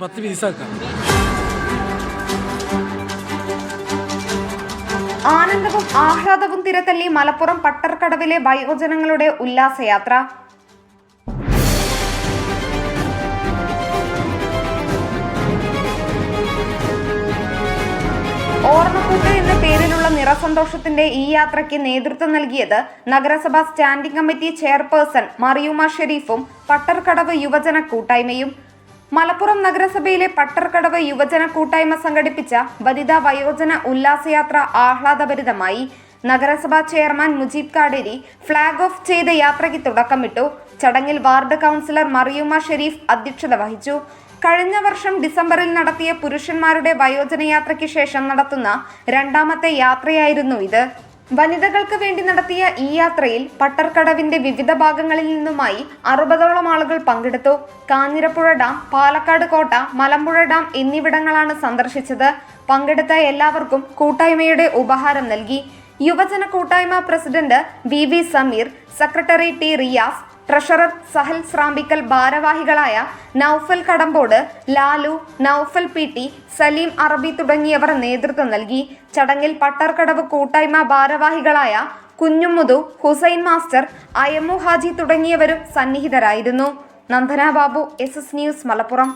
പത്ത് പീസാക്കാം. ആനന്ദവും ആഹ്ലാദവും തിരത്തല്ലി മലപ്പുറം പട്ടർക്കടവിലെ വയോജനങ്ങളുടെ ഉല്ലാസയാത്ര. ഓർമ്മക്കൂട്ട് എന്ന പേരിലുള്ള നിറസന്തോഷത്തിന്റെ ഈ യാത്രയ്ക്ക് നേതൃത്വം നൽകിയത് നഗരസഭാ സ്റ്റാൻഡിംഗ് കമ്മിറ്റി ചെയർപേഴ്സൺ മറിയുമ ഷെരീഫും പട്ടർക്കടവ് യുവജന കൂട്ടായ്മയും. മലപ്പുറം നഗരസഭയിലെ പട്ടർക്കടവ് യുവജന കൂട്ടായ്മ സംഘടിപ്പിച്ച വനിതാ വയോജന ഉല്ലാസയാത്ര ആഹ്ലാദഭരിതമായി നഗരസഭാ chairman Mujeeb Kaderi flag off ചെയ്ത യാത്രയ്ക്ക് തുടക്കമിട്ടു. ചടങ്ങിൽ വാർഡ് കൗൺസിലർ മറിയുമ്മ ഷെരീഫ് അധ്യക്ഷത വഹിച്ചു. കഴിഞ്ഞ വർഷം ഡിസംബറിൽ നടത്തിയ പുരുഷന്മാരുടെ വയോജന യാത്രയ്ക്ക് ശേഷം നടത്തുന്ന രണ്ടാമത്തെ യാത്രയായിരുന്നു ഇത്. വനിതകൾക്ക് വേണ്ടി നടത്തിയ ഈ യാത്രയിൽ പട്ടർക്കടവിന്റെ വിവിധ ഭാഗങ്ങളിൽ നിന്നുമായി അറുപതോളം ആളുകൾ പങ്കെടുത്തു. കാഞ്ഞിരപ്പുഴ ഡാം പാലക്കാട് കോട്ട മലമ്പുഴ ഡാം എന്നിവിടങ്ങളാണ് സന്ദർശിച്ചത്. പങ്കെടുത്ത എല്ലാവർക്കും കൂട്ടായ്മയുടെ ഉപഹാരം നൽകി. യുവജന കൂട്ടായ്മ president V V Sameer secretary T Riyas treasurer Sahal Srambikkal ഭാരവാഹികളായ നൌഫൽ കടമ്പോട് ലാലു നൌഫൽ പി ടി സലീം അറബി തുടങ്ങിയവർ നേതൃത്വം നൽകി. ചടങ്ങിൽ പട്ടർക്കടവ് കൂട്ടായ്മ ഭാരവാഹികളായ കുഞ്ഞുമുതു ഹുസൈൻ മാസ്റ്റർ അയമു ഹാജി തുടങ്ങിയവരും സന്നിഹിതരായിരുന്നു. Nandana Babu S S news Malappuram.